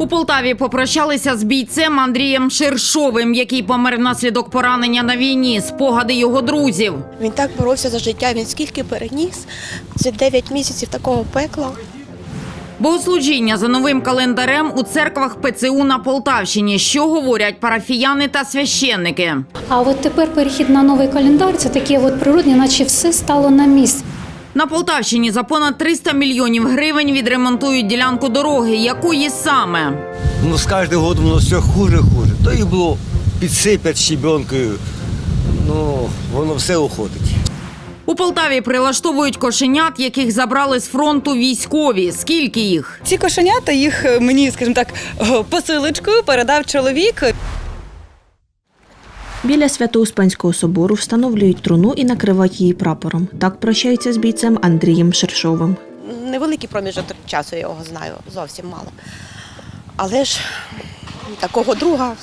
У Полтаві попрощалися з бійцем Андрієм Шершовим, який помер внаслідок поранення на війні. Спогади його друзів. Він так боровся за життя, він скільки переніс. Це 9 місяців такого пекла. Богослужіння за новим календарем у церквах ПЦУ на Полтавщині. Що говорять парафіяни та священники? А от тепер перехід на новий календар це таке от природне, наче все стало на місце. На Полтавщині за понад 300 мільйонів гривень відремонтують ділянку дороги. Якої саме? Ну, с каждым годом воно все хуже, хуже. То і було підсипять щебенкою, ну, воно все уходить. У Полтаві прилаштовують кошенят, яких забрали з фронту військові. Скільки їх? Ці кошенята їх е, мені, скажімо так, е, посилочкою передав чоловік. Біля Свято-Успенського собору встановлюють труну і накривають її прапором. Так прощаються з бійцем Андрієм Шершовим. Невеликий проміжок часу я його знаю, зовсім мало. Але ж такого друга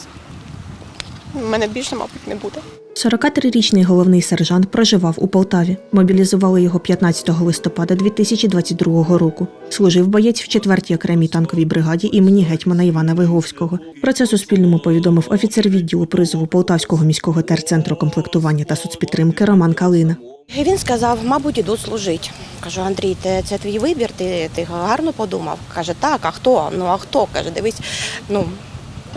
в мене більше, мабуть, не буде. 43-річний головний сержант проживав у Полтаві. Мобілізували його 15 листопада 2022 року. Служив боєць в 4-й окремій танковій бригаді імені гетьмана Івана Виговського. Про це Суспільному повідомив офіцер відділу призову Полтавського міського терцентру комплектування та соцпідтримки Роман Калина. Він сказав, мабуть, іду служити. Кажу, Андрій, це, це твій вибір, ти, ти гарно подумав. Каже, так, а хто? Ну а хто? Каже, дивись, ну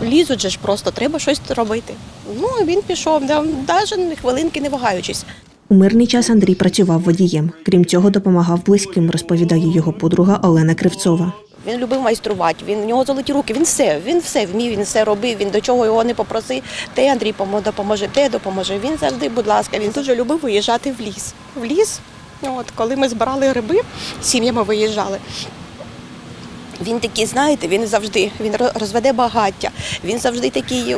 лізуть же ж просто, треба щось робити. Ну, він пішов, навіть хвилинки не вагаючись. У мирний час Андрій працював водієм. Крім цього, допомагав близьким, розповідає його подруга Олена Кривцова. Він любив майструвати, він у нього золоті руки, він все, він все вмів, він все робив, він до чого його не попроси. Те Андрій допоможе, те допоможе. Він завжди, будь ласка, він дуже любив виїжджати в ліс. В ліс, от коли ми збирали гриби, сім'ями виїжджали. Він такий, знаєте, він завжди він розведе багаття. Він завжди такий.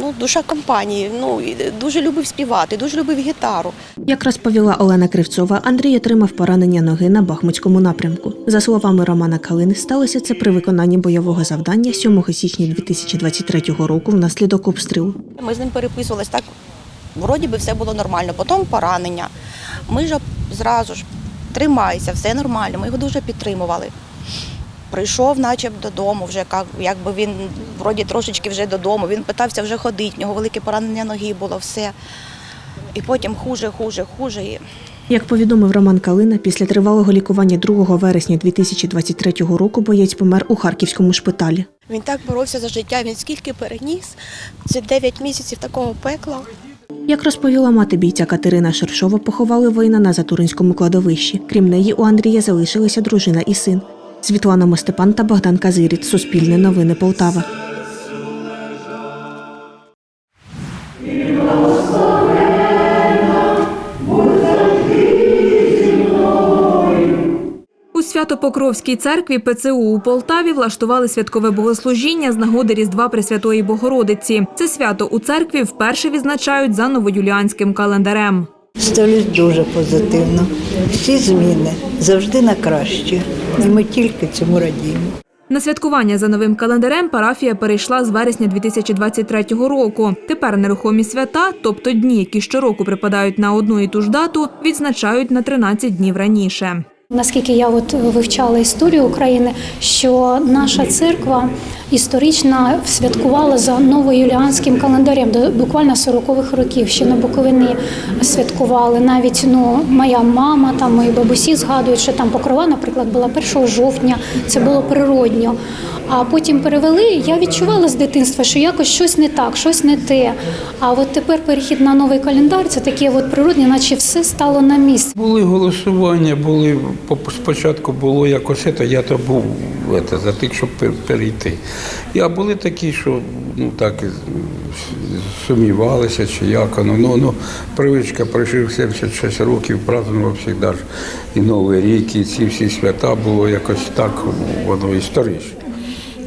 Ну, душа компанії, ну і дуже любив співати, дуже любив гітару. Як розповіла Олена Кривцова, Андрій отримав поранення ноги на Бахмутському напрямку. За словами Романа Калини, сталося це при виконанні бойового завдання 7 січня 2023 року внаслідок обстрілу. Ми з ним переписувались так, вроді би все було нормально. Потім поранення. Ми ж зразу ж тримайся, все нормально. Ми його дуже підтримували. Прийшов, наче додому, вже як- якби він вроді трошечки вже додому. Він питався вже ходити, в нього велике поранення ноги було, все. І потім хуже, хуже, хуже. Як повідомив Роман Калина, після тривалого лікування 2 вересня 2023 року боєць помер у харківському шпиталі. він так боровся за життя, він скільки переніс. Це 9 місяців такого пекла. Як розповіла мати бійця Катерина Шершова, поховали воїна на Затуринському кладовищі. Крім неї, у Андрія залишилися дружина і син. Світлана Мостепан та Богдан Казиріт. Суспільне новини Полтава. У Свято-Покровській церкві ПЦУ у Полтаві влаштували святкове богослужіння з нагоди Різдва Пресвятої Богородиці. Це свято у церкві вперше відзначають за новоюліанським календарем. Ставлюсь дуже позитивно. Всі зміни завжди на краще. І ми тільки цьому радіємо. На святкування за новим календарем парафія перейшла з вересня 2023 року. Тепер нерухомі свята, тобто дні, які щороку припадають на одну і ту ж дату, відзначають на 13 днів раніше. Наскільки я от вивчала історію України, що наша церква історично святкувала за новоюліанським календарем до буквально 40-х років. Ще на Буковині святкували. Навіть ну моя мама, там мої бабусі згадують, що там покрова, наприклад, була 1 жовтня. Це було природньо. А потім перевели. Я відчувала з дитинства, що якось щось не так, щось не те. А от тепер перехід на новий календар це таке от природне, наче все стало на місце. Були голосування, були спочатку було якось це, я то був це, за тих, щоб перейти. А були такі, що ну так сумнівалися, чи як воно. Ну, ну, привичка прожив 76 років, празднував завжди і Новий рік, і ці всі свята було якось так, воно історично.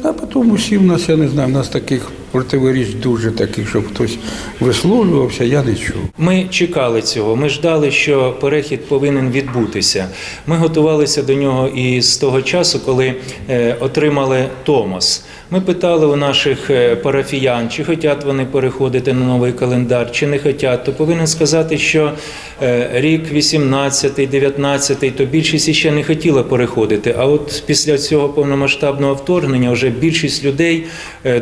А потім усі в нас, я не знаю, в нас таких Противоріч дуже таких, щоб хтось висловлювався, я не чув. Ми чекали цього. Ми ждали, що перехід повинен відбутися. Ми готувалися до нього і з того часу, коли е, отримали Томос. Ми питали у наших е, парафіян, чи хочуть вони переходити на новий календар, чи не хочуть. То повинен сказати, що е, рік 18, 19, то більшість іще не хотіла переходити. А от після цього повномасштабного вторгнення вже більшість людей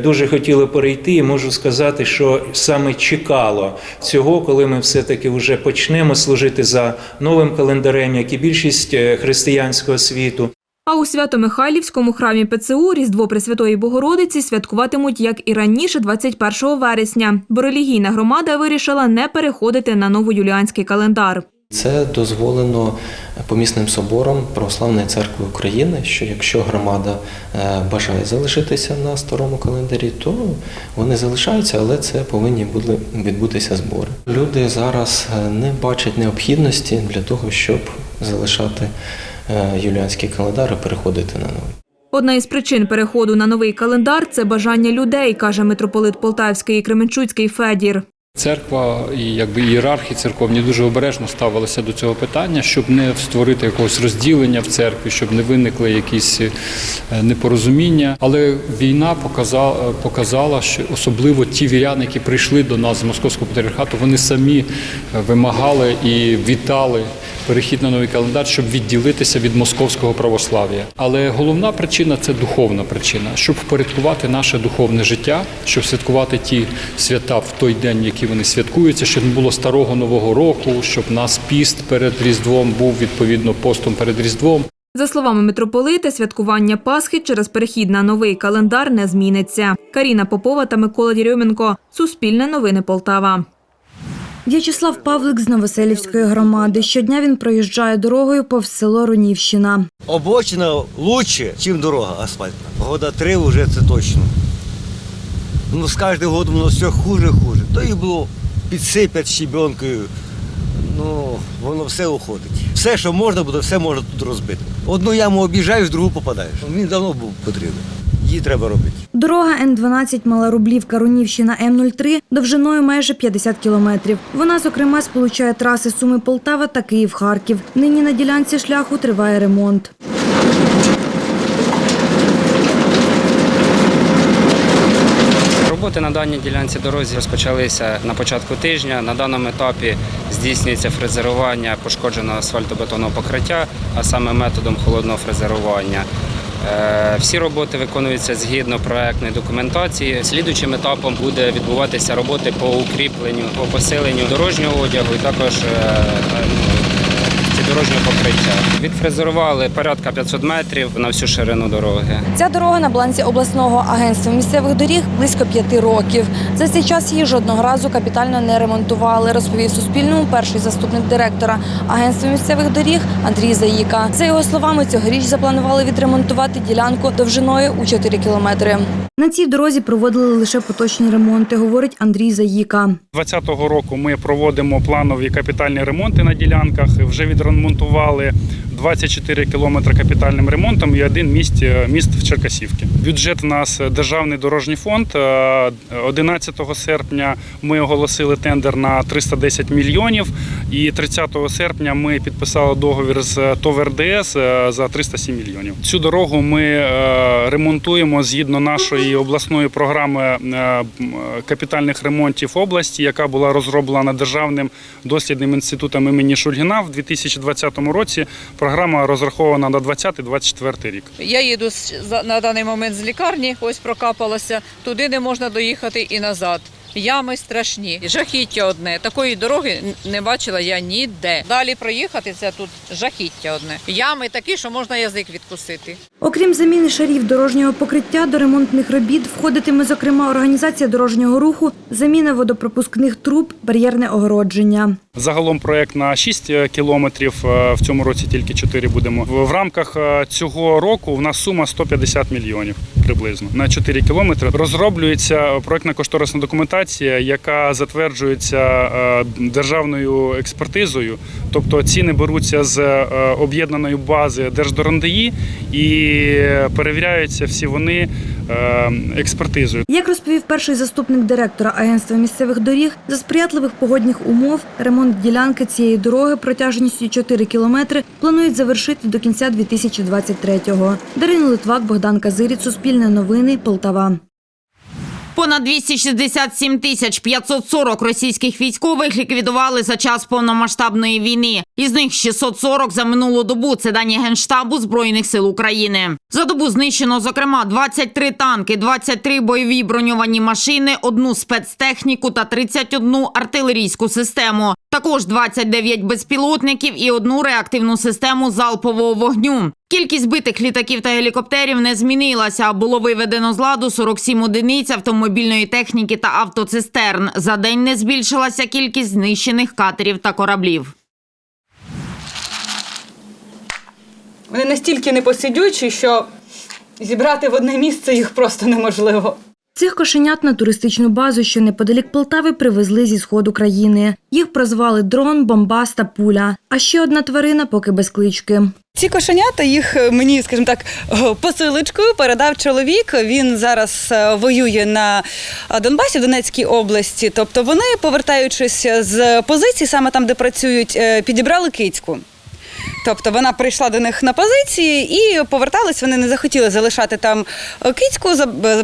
дуже хотіли перейти. І можу сказати, що саме чекало цього, коли ми все-таки вже почнемо служити за новим календарем, як і більшість е, християнського світу. А у Свято-Михайлівському храмі ПЦУ Різдво Пресвятої Богородиці святкуватимуть, як і раніше, 21 вересня, бо релігійна громада вирішила не переходити на новоюліанський календар. Це дозволено помісним собором Православної церкви України, що якщо громада е, бажає залишитися на старому календарі, то вони залишаються, але це повинні були відбутися збори. Люди зараз е, не бачать необхідності для того, щоб залишати е, юліанський календар і переходити на новий. Одна із причин переходу на новий календар це бажання людей, каже митрополит Полтавський і Кременчуцький Федір. Церква і якби ієрархи церковні дуже обережно ставилися до цього питання, щоб не створити якогось розділення в церкві, щоб не виникли якісь е, непорозуміння. Але війна показала, показала, що особливо ті віряни, які прийшли до нас з московського патріархату, вони самі е, вимагали і вітали перехід на новий календар, щоб відділитися від московського православ'я. Але головна причина це духовна причина, щоб впорядкувати наше духовне життя, щоб святкувати ті свята в той день, які вони святкуються, щоб не було старого нового року, щоб нас піст перед Різдвом був відповідно постом перед Різдвом. За словами митрополита, святкування Пасхи через перехід на новий календар не зміниться. Каріна Попова та Микола Дірьоменко. Суспільне новини Полтава. В'ячеслав Павлик з Новоселівської громади. Щодня він проїжджає дорогою повз село Рунівщина. Обочина лучше, ніж дорога асфальтна. Года три вже це точно. Ну, з кожним годом воно все хуже, хуже. То і було підсипять щебенкою. Ну, воно все уходить. Все, що можна буде, все можна тут розбити. Одну яму об'їжджаєш, в другу попадаєш. Він давно був потрібен. Її треба робити. Дорога Н-12 Мала Рублівка Рунівщина М-03 довжиною майже 50 кілометрів. Вона, зокрема, сполучає траси Суми-Полтава та Київ-Харків. Нині на ділянці шляху триває ремонт. Роботи на даній ділянці дорозі розпочалися на початку тижня. На даному етапі здійснюється фрезерування пошкодженого асфальтобетонного покриття, а саме методом холодного фрезерування. Е, Всі роботи виконуються згідно проектної документації. Слідуючим етапом буде відбуватися роботи по укріпленню, по посиленню дорожнього одягу і також дорожнього покриття. Відфрезерували порядка 500 метрів на всю ширину дороги. Ця дорога на балансі обласного агентства місцевих доріг близько п'яти років. За цей час її жодного разу капітально не ремонтували, розповів Суспільному перший заступник директора агентства місцевих доріг Андрій Заїка. За його словами, цьогоріч запланували відремонтувати ділянку довжиною у 4 кілометри. На цій дорозі проводили лише поточні ремонти, говорить Андрій Заїка. 2020 року ми проводимо планові капітальні ремонти на ділянках. Вже відремонтували 24 кілометри капітальним ремонтом і один міст, міст в Черкасівці. Бюджет у нас Державний дорожній фонд. Е, 11 серпня ми оголосили тендер на 310 мільйонів. І 30 серпня ми підписали договір з ТОВ РДС е, за 307 мільйонів. Цю дорогу ми е, ремонтуємо згідно нашої обласної програми е, капітальних ремонтів області, яка була розроблена державним дослідним інститутом імені Шульгіна в 2020 році. Програма розрахована на 20-24 рік. Я їду на даний момент з лікарні, ось прокапалася. Туди не можна доїхати і назад. Ями страшні, жахіття одне. Такої дороги не бачила я ніде. Далі проїхати це тут жахіття одне. Ями такі, що можна язик відкусити. Окрім заміни шарів дорожнього покриття, до ремонтних робіт входитиме, зокрема, організація дорожнього руху, заміна водопропускних труб, бар'єрне огородження. Загалом проект на 6 кілометрів. е, В цьому році тільки 4 будемо. В в рамках е, цього року у нас сума 150 мільйонів приблизно на 4 кілометри. Розроблюється проектна кошторисна документація, яка затверджується е, державною експертизою. Тобто ціни беруться з е, об'єднаної бази Держдорандії і перевіряються всі вони е, експертизою. Як розповів перший заступник директора агентства місцевих доріг, за сприятливих погодних умов ремонт ділянки цієї дороги протяжністю 4 кілометри планують завершити до кінця 2023-го. Дарина Литвак, Богдан Казиріць, Суспільне новини, Полтава. Понад 267 тисяч 540 російських військових ліквідували за час повномасштабної війни. Із них 640 за минулу добу. Це дані Генштабу Збройних сил України. За добу знищено, зокрема, 23 танки, 23 бойові броньовані машини, одну спецтехніку та 31 артилерійську систему. Також 29 безпілотників і одну реактивну систему залпового вогню. Кількість збитих літаків та гелікоптерів не змінилася. Було виведено з ладу 47 одиниць автомобільної техніки та автоцистерн. За день не збільшилася кількість знищених катерів та кораблів. Вони настільки непосидючі, що зібрати в одне місце їх просто неможливо. Цих кошенят на туристичну базу, що неподалік Полтави, привезли зі сходу країни. Їх прозвали дрон, бомбас та пуля. А ще одна тварина поки без клички. Ці кошенята їх е, мені, скажімо так, е, посилочкою передав чоловік. Він зараз е, воює на Донбасі, в Донецькій області. Тобто вони, повертаючись з позицій, саме там, де працюють, підібрали кицьку. Тобто вона прийшла до них на позиції і повертались. Вони не захотіли залишати там кицьку,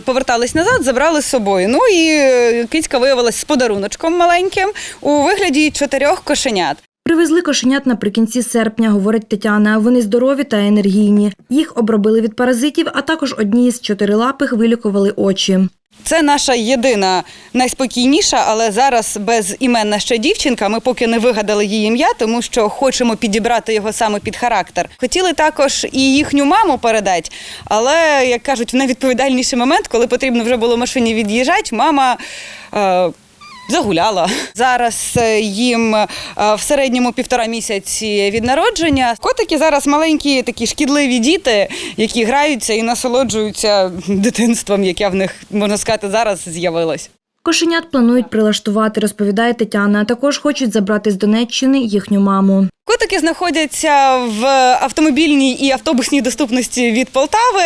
повертались назад, забрали з собою. Ну і е, кицька виявилась з подаруночком маленьким у вигляді чотирьох кошенят. Привезли кошенят наприкінці серпня, говорить Тетяна. Вони здорові та енергійні. Їх обробили від паразитів, а також одні з чотирилапих вилікували очі. Це наша єдина найспокійніша, але зараз безіменна ще дівчинка. Ми поки не вигадали її ім'я, тому що хочемо підібрати його саме під характер. Хотіли також і їхню маму передати, але як кажуть, в найвідповідальніший момент, коли потрібно вже було машині від'їжджати, мама. Е- Загуляла зараз е, їм е, в середньому півтора місяці від народження. Котики зараз маленькі, такі шкідливі діти, які граються і насолоджуються дитинством, яке в них можна сказати зараз з'явилось. Кошенят планують прилаштувати, розповідає Тетяна. Також хочуть забрати з Донеччини їхню маму. Котики знаходяться в автомобільній і автобусній доступності від Полтави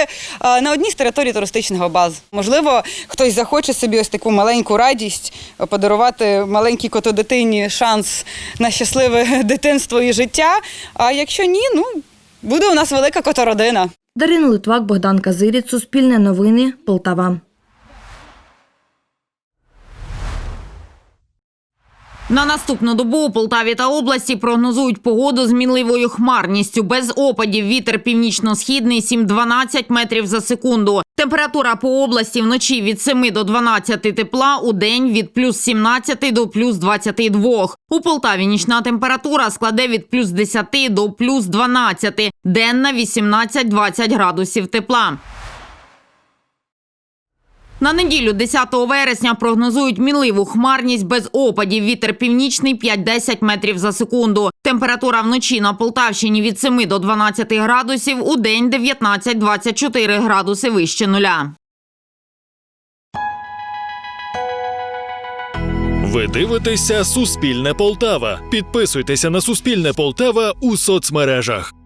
на одній з територій туристичного базу. Можливо, хтось захоче собі ось таку маленьку радість подарувати маленькій котодитині шанс на щасливе дитинство і життя. А якщо ні, ну буде у нас велика котородина. Дарина Литвак, Богдан Казиріць, Суспільне новини, Полтава. На наступну добу у Полтаві та області прогнозують погоду з мінливою хмарністю. Без опадів вітер північно-східний 7-12 метрів за секунду. Температура по області вночі від 7 до 12 тепла, у день від плюс 17 до плюс 22. У Полтаві нічна температура складе від плюс 10 до плюс 12, денна 18-20 градусів тепла. На неділю 10 вересня прогнозують мінливу хмарність без опадів. Вітер північний 5-10 метрів за секунду. Температура вночі на Полтавщині від 7 до 12 градусів, у день 19-24 градуси вище нуля. Ви дивитеся Суспільне Полтава. Підписуйтеся на Суспільне Полтава у соцмережах.